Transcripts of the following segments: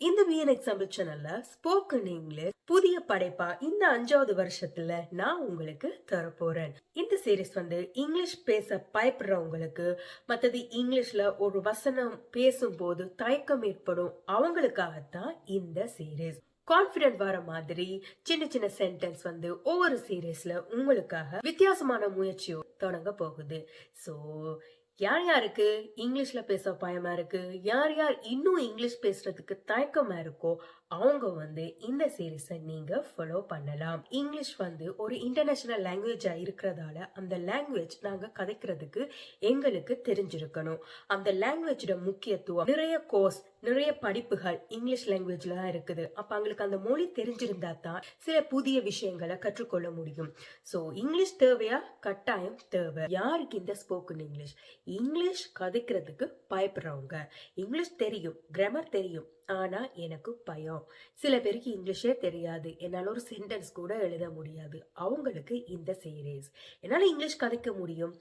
இந்த VN example சேனல்ல spoken English புதிய படைப்பா இந்த அஞ்சாவது வருஷத்துல நான் உங்களுக்கு தரப்போறேன். இந்த சீரீஸ் வந்து இங்கிலீஷ் பேச பயப்படுறவங்களுக்கு மத்தது இங்கிலீஷ்ல ஒரு வசனம் பேசும்போது தயக்கம் ஏற்படும் அவங்களுக்காகத்தான் இந்த சீரீஸ் கான்ஃபிடென்ட் வர மாதிரி சின்ன சின்ன சென்டென்ஸ் வந்து ஒவ்வொரு சீரீஸ்ல உங்களுக்காக வித்தியாசமான முயற்சியோ தொடங்க போகுது. ஸோ யார் யாருக்கு இங்கிலீஷ்ல பேச பயமா இருக்கு? யார் யார் இன்னும் இங்கிலீஷ் பேசுறதுக்கு தயக்கமா இருக்கோ அவங்க வந்து இந்த சீரீஸை நீங்க ஃபாலோ பண்ணலாம். இங்கிலீஷ் வந்து ஒரு இன்டர்நேஷனல் லாங்குவேஜா இருக்கிறதால அந்த லாங்குவேஜ் நாங்க கதைக்கிறதுக்கு எங்களுக்கு தெரிஞ்சிருக்கணும். அந்த லாங்குவேஜோட முக்கியத்துவம் நிறைய கோர்ஸ் நிறைய படிப்புகள் இங்கிலீஷ் லாங்குவேஜ்ல தான் இருக்குது. அப்ப அவங்களுக்கு அந்த மொழி தெரிஞ்சிருந்தா தான் சில புதிய விஷயங்களை கற்றுக்கொள்ள முடியும். சோ இங்கிலீஷ் தேவையா? கட்டாயம் தேவை. யாருக்கு இந்த ஸ்போக்கன் இங்கிலீஷ் இங்கிலீஷ் கதைக்கிறதுக்கு பயப்படுறவங்க. இங்கிலீஷ் தெரியும் கிராமர் தெரியும். ஆனா எனக்கு பயம். சில பேருக்கு இங்கிலீஷே தெரியாது. என்னால ஒரு சென்டென்ஸ் கூட எழுத முடியாது. அவங்களுக்கு இந்த சீரீஸ் என்னால இங்கிலீஷ் கதைக்க முடியும்?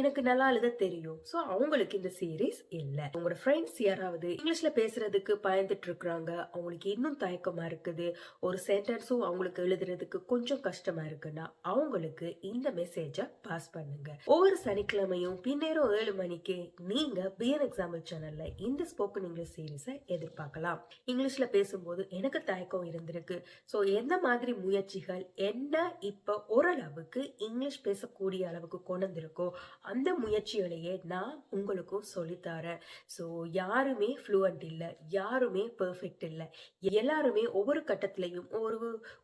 எனக்கு நல்லா எழுத தெரியும். ஸோ அவங்களுக்கு இந்த சீரீஸ் இல்லை. உங்களோட ஃப்ரெண்ட்ஸ் யாராவது இங்கிலீஷ் இங்கிலீஷில் பேசுறதுக்கு பயந்துட்டு இருக்கிறாங்க அவங்களுக்கு இன்னும் தயக்கமா இருக்குது. ஒரு சென்டென்ஸும் அவங்களுக்கு எழுதுறதுக்கு கொஞ்சம் கஷ்டமா இருக்குன்னா அவங்களுக்கு இந்த மெசேஜை பாஸ் பண்ணுங்க. ஒவ்வொரு சனிக்கிழமையும் பின்னேரம் ஏழு மணிக்கு நீங்க பிஎன் எக்ஸாம்பிள் சேனல்ல இந்த ஸ்போக்கன் இங்கிலீஷ் சீரீஸை எதிர்பார்க்கலாம். இங்கிலீஷ்ல பேசும்போது எனக்கு தயக்கம் இருந்திருக்கு. ஸோ எந்த மாதிரி முயற்சிகள் என்ன இப்போ ஓரளவுக்கு இங்கிலீஷ் பேசக்கூடிய அளவுக்கு கொண்டு வந்திருக்கோ அந்த முயற்சிகளையே நான் உங்களுக்கும் சொல்லித்தரேன் ஸோ யாருமே ஃப்ளூவன்ட் இல்லை யாருமே பெர்ஃபெக்ட் இல்லை. எல்லாருமே ஒவ்வொரு கட்டத்திலையும் ஒரு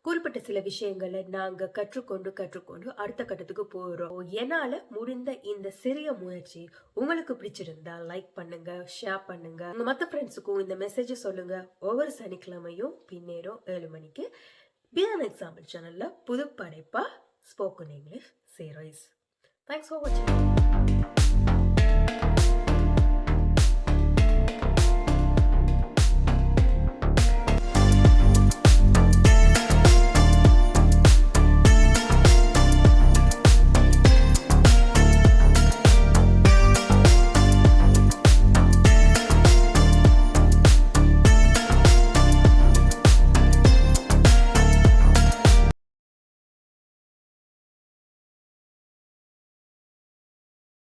குறிப்பிட்ட சில விஷயங்களை நாங்கள் கற்றுக்கொண்டு கற்றுக்கொண்டு அடுத்த கட்டத்துக்கு போகிறோம் என்னால் முடிந்த இந்த சிறிய முயற்சி உங்களுக்கு பிடிச்சிருந்தா லைக் பண்ணுங்க ஷேர் பண்ணுங்க. உங்கள் மற்ற ஃப்ரெண்ட்ஸுக்கும் இந்த மெசேஜ் சொல்லுங்க. ஒவ்வொரு சனிக்கிழமையும் பின்னேறும் ஏழு மணிக்கு பிஎன் எக்ஸாம்பிள் சேனலில் புது படைப்பா spoken English series thanks for வாட்சிங்